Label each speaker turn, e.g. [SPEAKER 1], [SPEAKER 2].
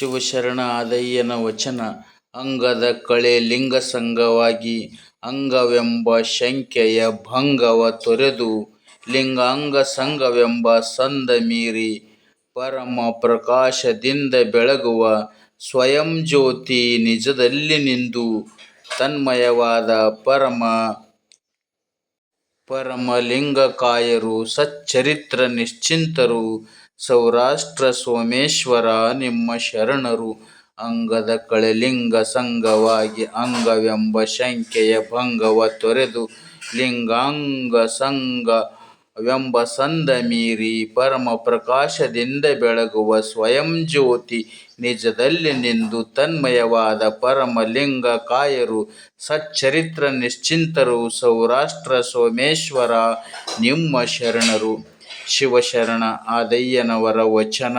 [SPEAKER 1] ಶಿವಶರಣ ಆದಯ್ಯನ ವಚನ, ಅಂಗದ ಕಳೆ ಲಿಂಗಸಂಗವಾಗಿ, ಅಂಗವೆಂಬ ಶಂಕೆಯ ಭಂಗವ ತೊರೆದು, ಲಿಂಗಾಂಗ ಸಂಘವೆಂಬ ಸಂದ ಮೀರಿ, ಪರಮ ಪ್ರಕಾಶದಿಂದ ಬೆಳಗುವ ಸ್ವಯಂ ಜ್ಯೋತಿ ನಿಜದಲ್ಲಿ ನಿಂದು, ತನ್ಮಯವಾದ ಪರಮ ಪರಮಲಿಂಗಕಾಯರು ಸಚ್ಚರಿತ್ರ ನಿಶ್ಚಿಂತರು, ಸೌರಾಷ್ಟ್ರ ಸೋಮೇಶ್ವರ ನಿಮ್ಮ ಶರಣರು. ಅಂಗದ ಕಳೆಲಿಂಗ ಸಂಗವಾಗಿ ಅಂಗವೆಂಬ ಶಂಕೆಯ ಭಂಗವ ತೊರೆದು ಲಿಂಗಾಂಗ ಸಂಗವೆಂಬ ಸಂದ ಮೀರಿ ಪರಮ ಪ್ರಕಾಶದಿಂದ ಬೆಳಗುವ ಸ್ವಯಂ ಜ್ಯೋತಿ ನಿಜದಲ್ಲಿ ನಿಂದು ತನ್ಮಯವಾದ ಪರಮ ಲಿಂಗಕಾಯರು ಸಚ್ಚರಿತ್ರ ನಿಶ್ಚಿಂತರು, ಸೌರಾಷ್ಟ್ರ ಸೋಮೇಶ್ವರ, ನಿಮ್ಮ ಶರಣರು. ಶಿವಶರಣ ಆದಯ್ಯನವರ ವಚನ.